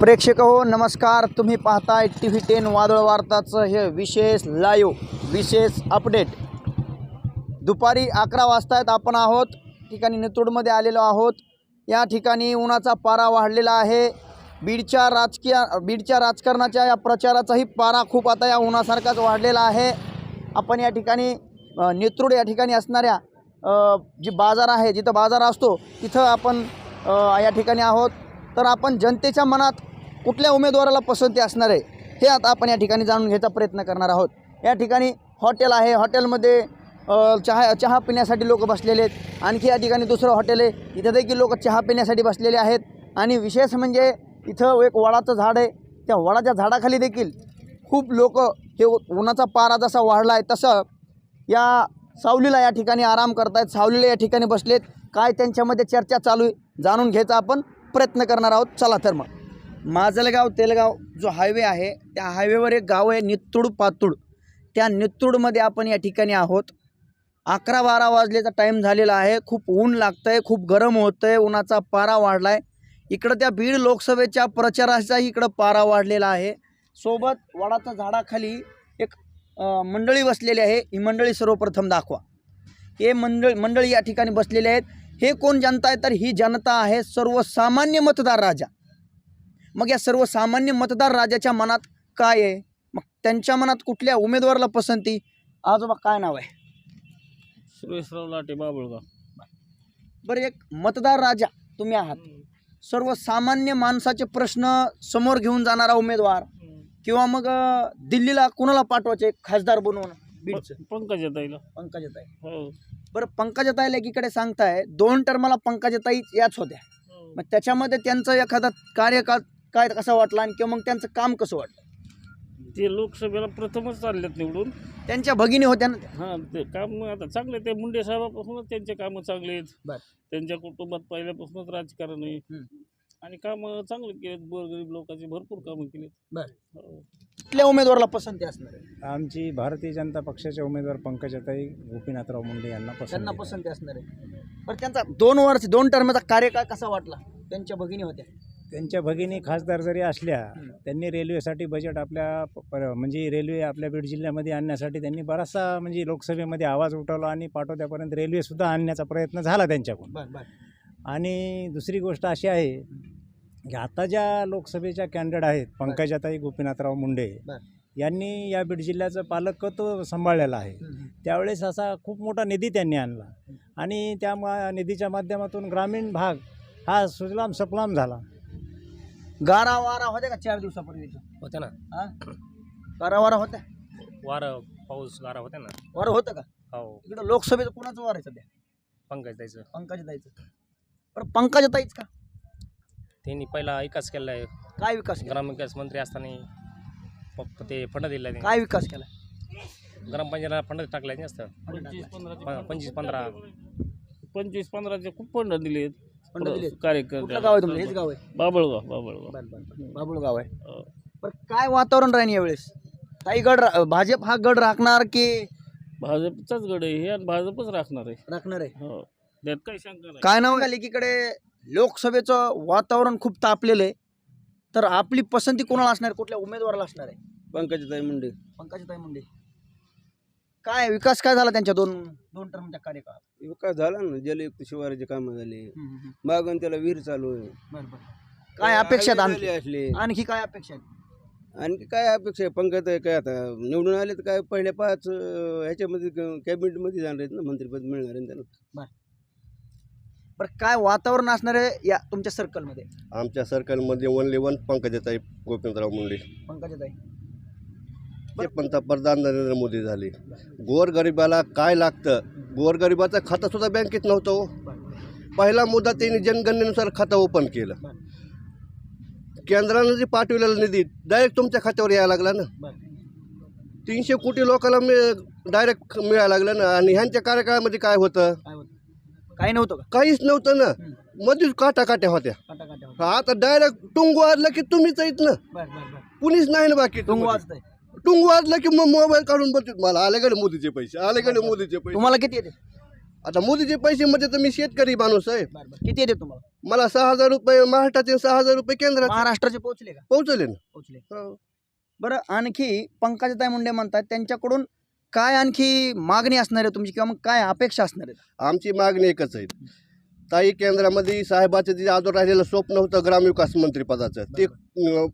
प्रेक्षक हो नमस्कार. तुम्ही पाहताय टी व्ही टेन वादळ वार्ताचं हे विशेष लाईव्ह विशेष अपडेट दुपारी अकरा वाजतायत आपण आहोत. ठिकाणी नितूडमध्ये आलेलो आहोत. या ठिकाणी उन्हाचा पारा वाढलेला आहे. बीडच्या राजकीय बीडच्या राजकारणाच्या या प्रचाराचाही पारा खूप आता या उन्हासारखाच वाढलेला आहे. आपण या ठिकाणी नेतृड या ठिकाणी असणाऱ्या जी बाजार आहे जिथं बाजार असतो तिथं आपण या ठिकाणी आहोत. तर आपण जनतेच्या मनात कुठल्या उमेदवाराला पसंती असणार आहे हे आता आपण या ठिकाणी जाणून घ्यायचा प्रयत्न करणार आहोत. या ठिकाणी हॉटेल आहे हॉटेलमध्ये चहा चहा पिण्यासाठी लोक बसलेले आहेत. आणखी या ठिकाणी दुसरं हॉटेल आहे इथं देखील लोक चहा पिण्यासाठी बसलेले आहेत. आणि विशेष म्हणजे इथं एक वडाचं झाड आहे त्या वडाच्या झाडाखाली देखील खूप लोक हे उन्हाचा पारा जसा वाढला आहे तसं या सावलीला या ठिकाणी आराम करतायत. सावलीला या ठिकाणी बसलेत. काय त्यांच्यामध्ये चर्चा चालू आहे जाणून घ्यायचा आपण. प्रयत्न करणार आहोत. चला तर मग. माजलगाव तेलगाव जो हायवे आहे त्या हायवेवर एक गाव आहे नित्तुड पातुड त्या नित्तुडमध्ये आपण या ठिकाणी आहोत. अकरा बारा वाजलेचा टाईम झालेला आहे. खूप ऊन लागतं आहे खूप गरम होतं आहे उन्हाचा पारा वाढला आहे इकडं त्या बीड लोकसभेच्या प्रचाराचाही इकडं पारा वाढलेला आहे. सोबत वडाच्या झाडाखाली एक मंडळी बसलेली आहे. ही मंडळी सर्वप्रथम दाखवा. हे मंडळ मंडळी या ठिकाणी बसलेले आहेत. हे कोण जनता आहे? तर ही जनता आहे सर्वसामान्य मतदार राजा. मग या सर्वसामान्य मतदार राजाच्या मनात काय आहे? मग त्यांच्या मनात कुठल्या उमेदवाराला पसंती? आजोबा काय नाव आहे? सुरेशराव लाटे बाबुळगाव. बरं एक मतदार राजा तुम्ही आहात. सर्वसामान्य माणसाचे प्रश्न समोर घेऊन जाणारा उमेदवार किंवा मग दिल्लीला कुणाला पाठवायचे? खासदार बनवून. बीडचं पंकजा ताईला. पंकजाताई हो. बरं पंकजाताई लेकीकडे सांगताय दोन टर्मला पंकजाताई याच होत्या. मग त्याच्यामध्ये त्यांचं एखादा कार्यकाळ काय कसा वाटला आणि किंवा मग त्यांचं काम कसं वाटलं? ते लोकसभेला प्रथमच चाललेत निवडून. त्यांच्या भगिनी होत्या ना त्या. हा ते काम आता चांगले ते मुंडे साहेबापासूनच त्यांचे कामं चांगले आहेत. त्यांच्या कुटुंबात पहिल्यापासूनच राजकारण आहे. हम्म. आणि कामं चांगले केलेत गोरगरीब लोकांची भरपूर कामं केलीत. बर. हो. कुठल्या उमेदवाराला पसंती असणार आहे? आमची भारतीय जनता पक्षाचे उमेदवार पंकजाताई गोपीनाथराव मुंडे यांना त्यांना. पसंती असणार आहे. बरं त्यांचा दोन वर्ष दोन टर्मचा कार्यकाळ कसा वाटला? त्यांच्या भगिनी होत्या. त्यांच्या भगिनी खासदार जरी असल्या हं. त्यांनी रेल्वेसाठी बजेट आपल्या प- पर- म्हणजे रेल्वे आपल्या बीड जिल्ह्यामध्ये आणण्यासाठी त्यांनी बराचसा म्हणजे लोकसभेमध्ये आवाज उठवला आणि पाठोद्यापर्यंत रेल्वेसुद्धा आणण्याचा प्रयत्न झाला त्यांच्याकडून. बरं बरं. आणि दुसरी गोष्ट अशी आहे आता ज्या लोकसभेच्या कॅन्डिडेट आहेत पंकजाताई गोपीनाथराव मुंडे. यांनी या बीड जिल्ह्याचं पालकत्व सांभाळलेलं आहे. त्यावेळेस असा खूप मोठा निधी त्यांनी आणला. आणि त्या मा निधीच्या माध्यमातून ग्रामीण भाग हा सुजलाम सफलाम झाला. गारा वारा होत्या का चार दिवसापूर्वीच्या होते ना. हा? गारा वारा होत्या? वारं पाऊस गारा होते ना. वारं होतं का? हो. इकडं लोकसभेचं कोणाचं वार आहे सध्या? पंकज द्यायचं पंकजाताईचं. बरं पंकजाताईच का? त्यांनी पहिला विकास केला आहे. काय विकास केला? ग्रामविकास मंत्री असताना फक्त ते फंड दिला त्यांनी. काय विकास केला? ग्रामपंचायतीला फंड टाकला जास्त पंचवीस पंधराचे प- पंचवीस पंधरा. पंचवीस पंधराचे खूप फंड दिलेत. फंड? कार्यकर्ते. कुठलं गाव आहे तुमचं? हेच गाव आहे. बाबळगाव बाबळगाव. बरं बरं बरं. बाबुळ गाव आहे. हो. बरं काय वातावरण राहील यावेळेस? ताई गड रा- भाजप हा गड राखणार की भाजपचाच गड आहे. हे आणि भाजपच राखणार आहे. राखणार आहे? हो. त्यात काही शंका नाही. काय नाव लेकीकडे लोकसभेचं वातावरण खूप तापलेलं आहे. तर आपली पसंती कोणाला असणार? कुठल्या उमेदवाराला असणार आहे? पंकजाताई मुंडे. पंकजाताई मुंडे. काय विकास काय झाला त्यांच्या दोन दोन टर्मच्या कार्यकाळात? विकास झाला ना. जलयुक्त शिवाराचे कामं झाले. मागून त्याला विहीर चालू आहे. बरं बरं. काय अपेक्षा आहेत आणखी? असले. आणखी काय अपेक्षा आहेत? आणखी काय अपेक्षा आहे? पंकज काय आता निवडून आले तर काय? पहिल्या पाच अं, ह्याच्यामध्ये कॅबिनेटमध्ये जाणार आहेत ना. मंत्रिपद मिळणार आहे ना त्यांना. बरं. काय वातावरण असणार आहे या तुमच्या सर्कलमध्ये आमच्या सर्कलमध्ये ओनली वन पंकजाताई गोपीनाथराव मुंडे. पंकजाताई. ते पंतप्रधान नरेंद्र मोदी झाले. गोरगरिबाला काय लागतं? गोरगरिबाचं खातं सुद्धा बँकेत नव्हतं हो. पहिला मुद्दा त्यांनी जनगणनेनुसार खातं ओपन केलं. केंद्रानं जे पाठवलेला निधी डायरेक्ट तुमच्या खात्यावर यायला लागला ना. बरं. तीनशे कोटी लोकांना मिळ डायरेक्ट मिळायला लागलं ना. आणि ह्यांच्या कार्यकाळामध्ये काय होतं? काही नव्हतं का? काहीच नव्हतं ना. मध्येच काटा काट्या होत्या. काटा. आता डायरेक्ट टुंग वाजलं की तुम्हीच येत ना. बरं बरं बरं. कुणीच नाही ना बाकी टुंग वाजतंय. टुंग वाजलं की मग मोबाईल काढून बघतात मला आले गेले मोदीचे पैसे आले गेले मोदीचे पैसे. तुम्हाला किती येते? आता मोदीचे पैसे मध्ये तर मी शेतकरी माणूस आहे. बरं बरं. किती येते तुम्हाला? मला सहा हजार रुपये महाराष्ट्राचे सहा हजार रुपये केंद्रात महाराष्ट्राचे पोहोचले का? पोहोचले ना. पोहोचले. हो. बरं आणखी पंकजाताई मुंडे म्हणतात त्यांच्याकडून काय आणखी मागणी असणार आहे तुमची किंवा मग काय अपेक्षा असणार आहे आमची मागणी एकच आहे. ताई केंद्रामध्ये साहेबाचं जे आजवर राहिलेलं स्वप्न होतं ग्रामविकास मंत्रीपदाचं ते अं,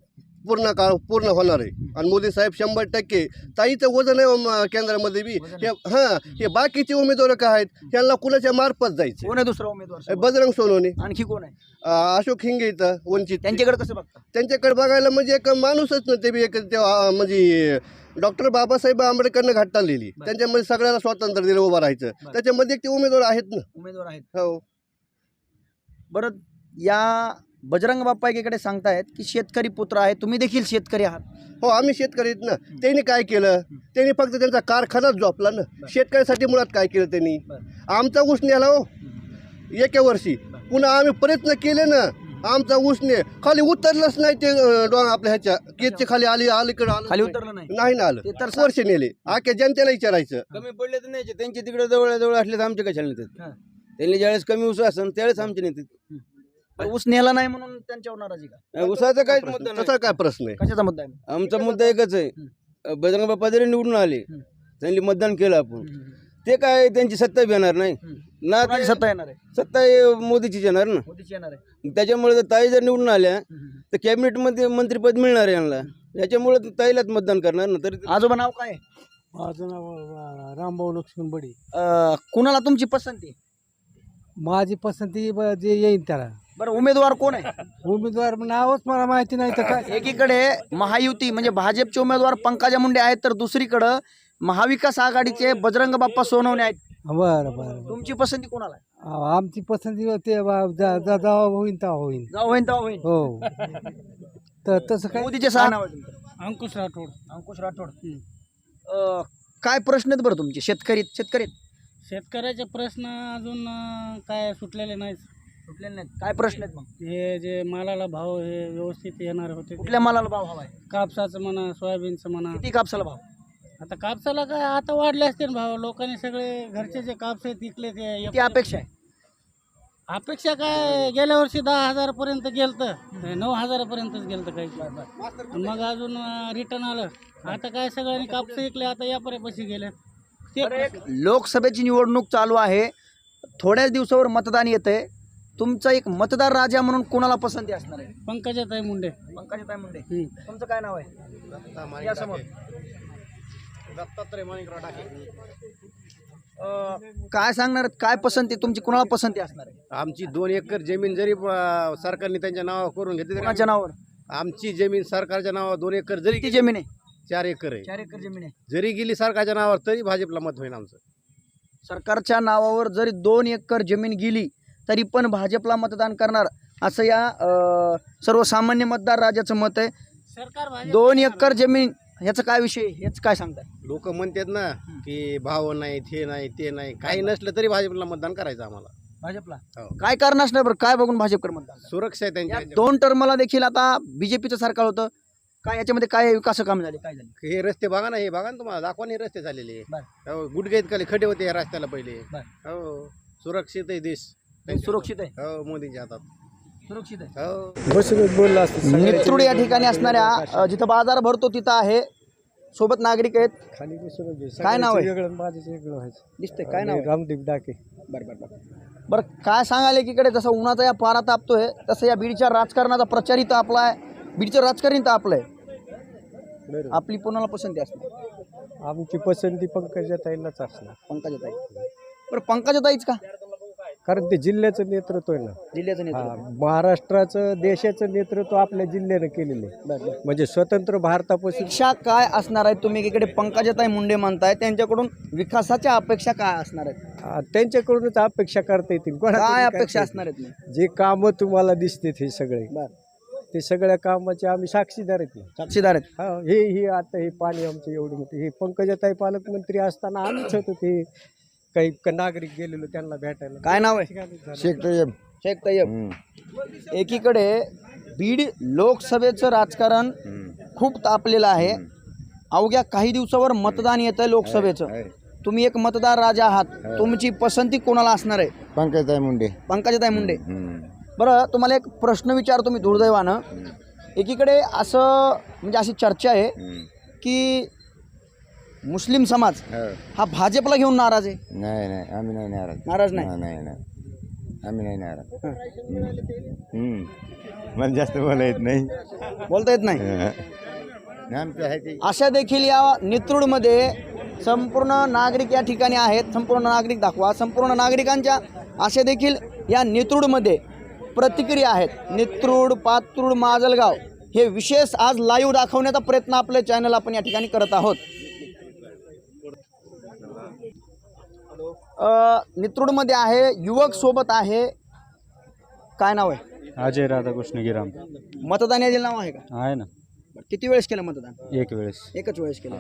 पूर्ण काळ पूर्ण होणार आहे. आणि मोदी साहेब शंभर टक्के ताईचं वजन आहे केंद्रामध्ये बी. हे हां हे बाकीचे उमेदवार काय आहेत? त्यांना कुणाच्या मार्फत जायचं कोण आहे दुसरा उमेदवार? बजरंग सोनवणे. आणखी कोण आहे? अं, अशोक हिंगे इथं वंचित. त्यांच्याकडे कसं बघता? त्यांच्याकडे बघायला म्हणजे एक माणूसच ना ते बी एक ते अं, म्हणजे डॉक्टर बाबासाहेब आंबेडकरनं घाटा लिहिली. त्यांच्यामध्ये सगळ्याला स्वातंत्र्य दिलं उभं राहायचं. त्याच्यामध्ये एक ते उमेदवार आहेत ना. उमेदवार आहेत. हो. बरं या बजरंग बाप्पा एकीकडे सांगतायत की शेतकरी पुत्र आहे तुम्ही देखील शेतकरी आहात. हो आम्ही शेतकरी ना. त्यांनी काय केलं? त्यांनी फक्त त्यांचा कारखानाच झोपला ना. शेतकऱ्यासाठी मुळात काय केलं त्यांनी? आमचा ऊस नेला हो. एका वर्षी. पुन्हा आम्ही प्रयत्न केले ना. आमचा ऊस ने खाली उतरलंच नाही ते डोंग आपल्या ह्याच्या. केजच्या खाली आली अलीकडे आलं खाली नाही. उतरलं नाही. नाही ना आलं. ते तर वर्ष नेले. आख्या जनतेला विचारायचं. कमी पडले तर नाही त्यांचे तिकडे जवळ जवळ असले तर आमचे कशाला हा. नेतात त्यांनी ज्यावेळेस कमी उस असेल त्यावेळेस आमचे नेतात. ऊस नेला नाही म्हणून त्यांच्यावर नाराजी का? उसाचा काहीच मुद्दा नाही. तसा काय प्रश्न आहे? कशाचा मुद्दा आहे? आमचा मुद्दा एकच आहे. बजरंग बाप्पा जरी निवडून आले. हम्म. त्यांनी मतदान केलं आपण. ते काय त्यांची सत्ता बी येणार नाही ना कोणाची ते- सत्ता येणार आहे? सत्ता हे मोदीचीच येणार ना. मोदीची येणार आहे. त्याच्यामुळे जर ताई जर निवडून आल्या तर कॅबिनेटमध्ये मंत्रीपद मिळणार आहे यांना. याच्यामुळे तर ताईलाच मतदान करणार ना तरी आजोबा नाव काय आहे? माझं नाव रामभाऊ लक्ष्मण बडी. अं, कुणाला तुमची पसंती? माझी पसंती ब- जे येईन त्याला. बरं उमेदवार कोण आहे? उमेदवार नावच मला माहिती नाही तर काय? एकीकडे महायुती म्हणजे भाजपचे उमेदवार पंकजा मुंडे आहेत तर दुसरीकडं महाविकास आघाडीचे बजरंग बाप्पा सोनवणे आहेत. बरं बरं तुमची पसंती कोणाला आहे? आमची पसंती ते बा- जा- जा- जेव्हा होईन तेव्हा होईन. जाऊ होईन तेव्हा होईन. हो. तर तसं काय? मोदीचे सहा नाव तुमचं. अंकुश राठोड. अंकुश राठोड. अं, काय प्रश्न आहेत बरं तुमचे? शेतकरी शेतकरी शेतकऱ्याचे प्रश्न अजून अं, काय सुटलेले नाहीत. नाहीत? काय प्रश्न आहेत मग? हे जे मालाला भाव हे व्यवस्थित येणार होते कुठल्या मालाला भाव हवाय? कापसाचं म्हणा सोयाबीनचं म्हणा. किती कापसाला भाव? आता कापसाला काय आता वाढले असतील भाव. लोकांनी सगळे घरचे जे कापस तिकले ते किती अपेक्षा आहे? अपेक्षा काय? गेल्या वर्षी दहा हजारपर्यंत गेलतं. नऊ हजारापर्यंतच गेलतं काही. मग अजून रिटर्न आलं. आता काय सगळ्यांनी कापस विकले आता यापर्यंत गेले ते बरं, एक लोकसभेची निवडणूक चालू आहे. थोड्याच दिवसावर मतदान येते तुमचा एक मतदार राजा म्हणून कोणाला पसंती असणार आहे? पंकजाताई मुंडे. पंकजाताई मुंडे. हम्म. तुमचं काय नाव आहे? या समोर अं, काय सांगणार काय पसंती? तुमची कोणाला पसंती असणार आहे? आमची दोन एकर जमीन जरी सरकारने त्यांच्या नावावर करून घेतली तरी कोणाच्या नावावर? आमची जमीन सरकारच्या नावावर दोन एकर जरी किती जमीन आहे? चार एकर आहे. चार एकर जमीन आहे. जरी गेली सरकारच्या नावावर तरी भाजपला मत होईल आमचं. सरकारच्या नावावर जरी दोन एकर जमीन गेली तरी पण भाजपला मतदान करणार असं या सर्वसामान्य मतदार राजाचं मत आहे. दोन एकर जमीन ह्याचं काय विषय हेच काय सांगताय? लोक म्हणतात ना की भाव नाही हे नाही ते नाही काही नसलं तरी भाजपला मतदान करायचं आम्हाला. भाजपला? हो. काय कारण असणार बरं? काय बघून भाजपकडे मतदान सुरक्षा आहे त्यांच्या. दोन टर्मला देखील आता बीजेपीचं सरकार होतं. काय याच्यामध्ये काय विकास काम झाले? काय झाले? हे रस्ते बघा ना हे बघा ना तुम्हाला दाखवा ना हे रस्ते झालेले. बरं. हो गुडघे इतकाले खडे होते या रस्त्याला पहिले. हो सुरक्षित आहे देश. सुरक्षित आहे? हो मोदींच्या हातात. सुरक्षित आहे? हो. बसूनच बोलला असतं नेतृड या ठिकाणी असणाऱ्या अं, जिथं बाजार भरतो तिथं आहे. सोबत नागरिक आहेत. खाली. काय नाव आहे? सगळ्यांचं वेगळं माझं वेगळं व्हायचं. दिसतंय काय नाव आहे? रामदीप डाके. बरं बरं बरं. बरं काय सांगाल एकीकडे? जसं उन्हाचा या पारा तापतोय तसं या बीडच्या राजकारणाचा प्रचार इथं आपला आहे. बीडचं राजकारण इथं आपलं आहे. आपली कोणाला पसंती असणार? आमची पसंती पंकजा ताईलाच असणार. पंकजाताई. बरं पंकजाताईच का? कारण ते जिल्ह्याचं नेतृत्व आहे ना. जिल्ह्याचं नेतृत्व. महाराष्ट्राचं देशाचं नेतृत्व आपल्या जिल्ह्यानं केलेलं आहे. बरं बरं. म्हणजे स्वतंत्र भारतापासून अपेक्षा काय असणार आहे? तुम्ही एकीकडे पंकजाताई मुंडे म्हणताय त्यांच्याकडून विकासाच्या अपेक्षा काय असणार आहेत? त्यांच्याकडूनच अपेक्षा करता येतील. कोणाकडून काय करता अपेक्षा असणार आहेत. जे कामं तुम्हाला दिसते हे सगळे. बरं. ते सगळ्या कामाचे आम्ही साक्षीदार आहेत ना. साक्षीदार आहेत. हा हे हे आता हे पाणी आमचं एवढं मोठं हे पंकजाताई पालकमंत्री असताना आम्हीच होतो ते काही क- नागरिक गेलेलो त्यांना भेटायला. काय नाव आहे? शेख तय्यब. शेख तय्यब. एकीकडे बीड लोकसभेचं राजकारण खूप तापलेलं आहे. अवघ्या काही दिवसावर मतदान येतं लोकसभेचं. तुम्ही एक मतदार राजा आहात. तुमची पसंती कोणाला असणार आहे? पंकजताई मुंडे. पंकजाताई मुंडे. बरं तुम्हाला एक प्रश्न विचारतो मी दुर्दैवानं. एकीकडे असं म्हणजे अशी चर्चा आहे की मुस्लिम समाज हा. भाजपला घेऊन नाराज आहे. नाही नाही आम्ही नाही नाराज. नाराज नाही? नाही नाही आम्ही नाही नाराज. हम्म. मला जास्त बोला येत नाही. बोलता येत नाही? नाही, आमचं आहे ते. अशा देखील या नेतृडमध्ये संपूर्ण नागरिक या ठिकाणी आहेत. संपूर्ण नागरिक दाखवा. संपूर्ण नागरिकांच्या अशा देखील या नेतृडमध्ये प्रतिक्रिया आहेत. नेतृड पात्रूड माजलगाव हे विशेष आज लाईव्ह दाखवण्याचा प्रयत्न आपल्या चॅनल आपण या ठिकाणी करत आहोत. अ, नेतृडमध्ये आहे युवक सोबत आहे. काय नाव आहे? अजय राधाकृष्ण गिराम. मतदान यादील नाव आहे का? आहे ना. किती वेळेस केलं मतदान? एक वेळेस. एकच वेळेस केलं.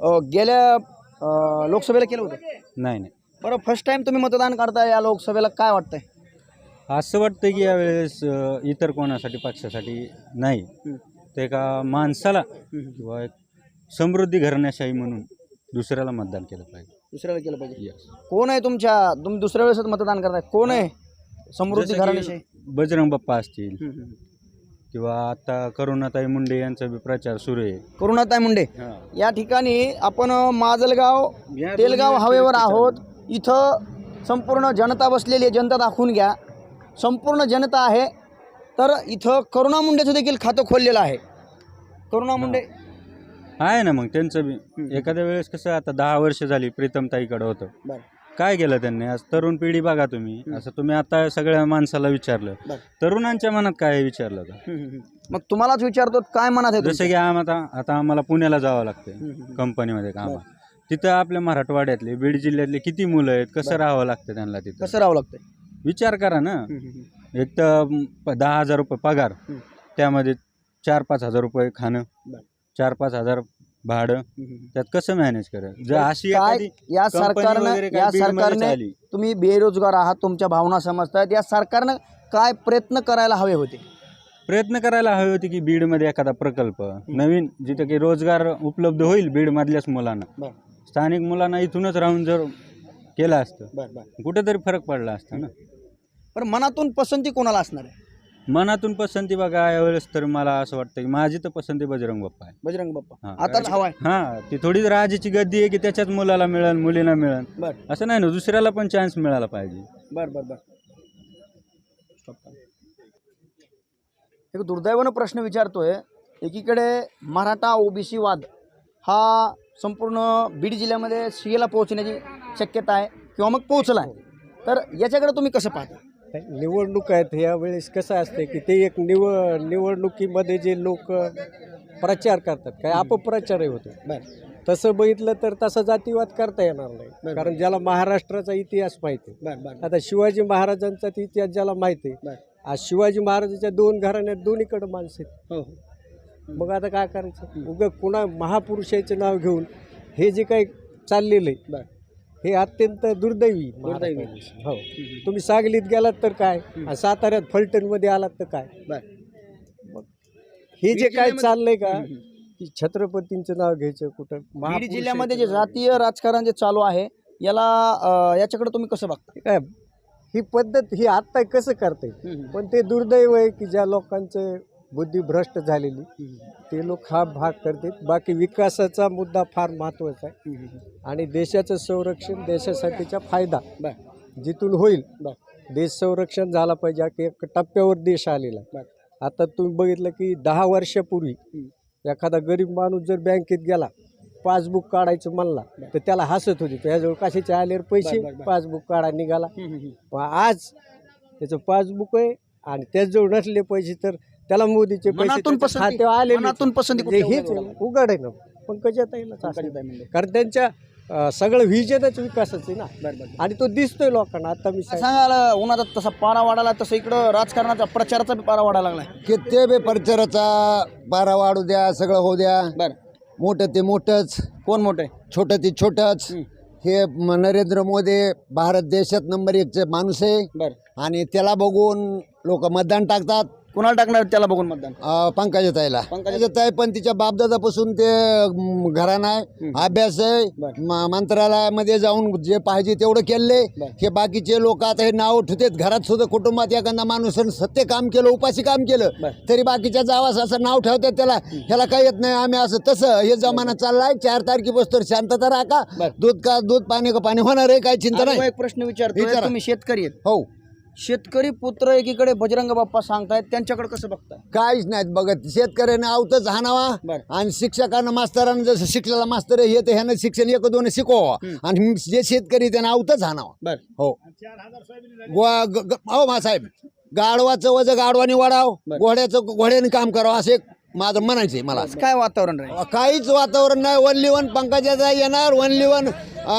अ, गेल्या अ, लोकसभेला केलं होतं? नाही नाही. बरं फर्स्ट टाइम तुम्ही मतदान करताय या लोकसभेला काय वाटतंय? असं वाटतं की यावेळेस अ, इतर कोणासाठी पक्षासाठी नाही. ते का माणसाला किंवा एक समृद्धी घराण्याशाही म्हणून दुसऱ्याला मतदान केलं पाहिजे. दुसऱ्याला केलं पाहिजे. Yes. कोण आहे तुमच्या तुम्ही दुसऱ्या वेळेस मतदान करताय? कोण आहे? समृद्धी जसं की घराण्याविषयी बजरंग बाप्पा असतील. किंवा आता करुणाताई मुंडे यांचा बी प्रचार सुरू आहे. करुणाताई मुंडे. या ठिकाणी आपण अ, माजलगाव तेलगाव हवेवर आहोत. इथं संपूर्ण जनता बसलेली आहे जनता दाखवून घ्या. संपूर्ण जनता आहे तर इथं करुणा मुंडेचं देखील खातं खोललेलं आहे. करुणा मुंडे आहे ना मग त्यांचं बी. एखाद्या वेळेस कसं आता दहा वर्ष झाली प्रीतमताईकडे होतं. बरं. काय केलं त्यांनी? आज तरुण पिढी बघा तुम्ही. असं तुम्ही आता सगळ्या माणसाला विचारलं. बरं. तरुणांच्या मनात काय आहे विचारलं का मग तुम्हालाच विचारतो काय मनात आहे जसं तुमच्या? की आम आता आता आम्हाला पुण्याला जावं लागतं कंपनीमध्ये कामाला. तिथं आपल्या मराठवाड्यातले बीड जिल्ह्यातले किती मुलं आहेत? कसं राहावं लागतं त्यांना तिथं? कसं राहावं लागतंय? विचार करा ना. एक तर प- दहा हजार रुपये पगार. हम्म. त्यामध्ये चार पाच हजार रुपये खाणं. बरं. चार पाच हजार भाडं त्यात कसं मॅनेज करेल जर अशी काय एखादी या company सरकारनं काय या बीडमध्ये सरकारने चालली, तुम्ही बेरोजगार आहात तुमच्या भावना समजतायत. या सरकारनं काय प्रयत्न करायला हवे होते? प्रयत्न करायला हवे होते की बीडमध्ये एखादा प्रकल्प. नवीन जिथं की रोजगार उपलब्ध होईल बीडमधल्याच मुलांना. बरं. स्थानिक मुलांना इथूनच राहून जर केलं असतं बरं बरं. कुठेतरी फरक पडला असता ना. पण मनातून पसंती कोणाला असणार आहे? मनातून पसंती बघा यावेळेस तर मला असं वाटतं की माझी तर पसंती बजरंग बाप्पा आहे. बजरंग बाप्पा. हा, कारण- हवाय हा ती थोडी राजाची गद्दी आहे की त्याच्याच मुलाला मिळेल मुलीला मिळेल बरं. असं नाही ना दुसऱ्याला पण चान्स मिळाला पाहिजे. बर बर बर. एक दुर्दैवानं प्रश्न विचारतोय एकीकडे मराठा ओबीसी वाद हा संपूर्ण बीड जिल्ह्यामध्ये सीएला पोहोचण्याची शक्यता आहे किंवा मग पोहोचला आहे तर याच्याकडे तुम्ही कसं पाहता? निवडणूक आहेत यावेळेस कसं असते की ते एक निव निवडणुकीमध्ये जे लोक प्रचार करतात काय अपप्रचारही होतो. तसं बघितलं तर तसा जातीवाद करता येणार नाही. कारण ज्याला महाराष्ट्राचा इतिहास माहिती आता शिवाजी महाराजांचा इतिहास ज्याला माहिती आहे आज शिवाजी महाराजांच्या दोन घराण्यात दोन्हीकडे माणसं आहेत. हो मग आता काय करायचं? उगं कुणा महापुरुषाचं नाव घेऊन हे जे काही चाललेलं आहे हे अत्यंत दुर्दैवी दुर्दैवी. महाराष्ट्राविषयी. हो. तुम्ही सांगलीत गेलात तर काय? आणि साताऱ्यात फलटणमध्ये आलात तर काय? बर हे जे काय जिल्ह्यामध्ये- चाललंय का. की छत्रपतींचं नाव घ्यायचं कुठं? बीड महापुरुषाचं जिल्ह्यामध्ये जे नाव जातीय राजकारण जे चालू आहे याला अं, याच्याकडे तुम्ही कसं बघता? घ्यायचं. काय? ही पद्धत ही आत्ता कसं करते पण ते दुर्दैव आहे की ज्या लोकांचं बुद्धी भ्रष्ट झालेली. ते लोक हा भाग करतात. बाकी विकासाचा मुद्दा फार महत्त्वाचा आहे. आणि देशाचं संरक्षण देशासाठीचा फायदा. जिथून होईल. देश संरक्षण झाला पाहिजे. की एक टप्प्यावर देश आलेला आहे. आता तुम्ही बघितलं की दहा वर्षापूर्वी एखादा गरीब माणूस जर बँकेत गेला पासबुक काढायचं म्हणला तर त्याला हसत होती. त्याजवळ कशाचे आल्यावर पैसे. पासबुक काढा निघाला. आज त्याचं पासबुक आहे आणि त्याचजवळ नसले पैसे तर त्याला मोदीचे पैसे मनातून त्याच्या पसंती खात्यावर आले मनातून पसंती कुठल्या हेच उमेदवाराला? उघड आहे ना. पंकजाताईलाच. पंकजाताई मुंडे. कारण त्यांच्या अं, सगळं व्हिजनच विकासाचं आहे ना. बर बर आणि तो दिसतोय लोकांना आता मी सांग- सांगायला उन्हाचा तसा पारा वाढाला तसं इकडं राजकारणाचा प्रचाराचा बी पारा वाढायला लागलाय. किती बे परिसराचा बारा वाढू द्या सगळं होऊ द्या. बर. मोठं ते मोठंच. कोण मोठे छोटं ते छोटंच. हं. हे म- नरेंद्र मोदी भारत देशात नंबर एकचे माणूस आहे. बर. आणि त्याला बघून लोक मतदान टाकतात. कुणाला टाकणार त्याला बघून मतदान? पंकजा ताईला. पंकजा ताई पण तिच्या बापदादापासून ते म, घराणं आहे. अभ्यास आहे. बरं. म- मंत्रालयामध्ये जाऊन जे पाहिजे तेवढं केले बरं. हे बाकीचे लोक आता हे नाव ठेवतात. घरात सुद्धा कुटुंबात एखादा माणूस सत्य काम केलं उपाशी काम केलं बरं. तरी बाकीच्या जावास असं नाव ठेवतात त्याला. ह्याला काही येत नाही. आम्ही असं तसं हे जमाना चाललाय. चार तारखेपासून शांतता राखा. बरं. दूध का दूध पाणी का पाणी होणार आहे काही चिंता नाही. एक प्रश्न विचारतो विचारा. तुम्ही शेतकरी आहेत. हो. शेतकरी पुत्र एकीकडे बजरंग बाप्पा सांगतायत त्यांच्याकडे कसं बघताय? काहीच नाहीत बघत. शेतकऱ्याने आवतच हाणावा बरं. आणि शिक्षकांना मास्तरांना जसं शिकलेला मास्तर हे तर ह्यानं शिक्षण एक दोन शिकवावं. आणि जे शेतकरी त्यानं आवतच हाणावा. बर. हो. गोवा ग- ग- मासाहेब गाडवाचं वजन गाडवाने वाढाव. बरं. घोड्याचं घोड्याने काम करावं असं एक माझं म्हणायचं आहे मला काय वातावरण राहील? काहीच वातावरण नाही. वनली वन पंकजाचा येणार वनली वन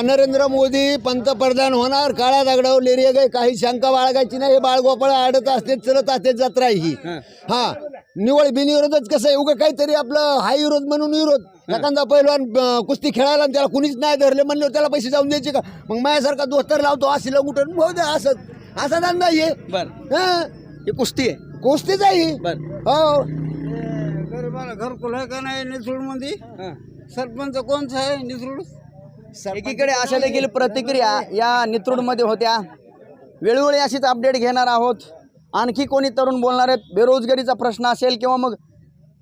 नरेंद्र मोदी पंतप्रधान होणार. काळ्या दगडावर लेरिया गाय काही शंका बाळगायची नाही. हे बाळगोपाळ आडत असते चलत असते जत्रा ही. हा. निवळ बिनविरोधच कसं आहे? उगं काहीतरी आपलं हा विरोध म्हणून विरोध. एखादा पहिलवान कुस्ती खेळायला आणि त्याला कुणीच नाही धरले म्हणले त्याला पैसे जाऊन द्यायचे का? मग माझ्यासारखा दोस्तर लावतो अशी उठून भाऊ द्या असं असा धंदा आहे. बर. ही. कुस्ती आहे. कुस्तीच आहे ही. गरीबाला घरकुल आहे का नाही निसरूडमध्ये सरपंच कोणचा आहे निसरूड? एकीकडे अशा देखील प्रतिक्रिया या नित्रूडमध्ये होत्या. वेळोवेळी अशीच अपडेट घेणार आहोत. आणखी कोणी तरुण बोलणार आहेत? बेरोजगारीचा प्रश्न असेल किंवा मग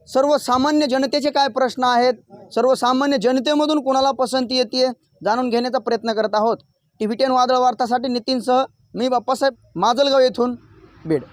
सर्वसामान्य जनतेचे काय प्रश्न आहेत? सर्वसामान्य जनतेमधून कोणाला पसंती येते जाणून घेण्याचा प्रयत्न करत आहोत. टी व्ही टेन वादळ वार्तासाठी नितीनसह मी बाप्पासाहेब माजलगाव येथून बीड.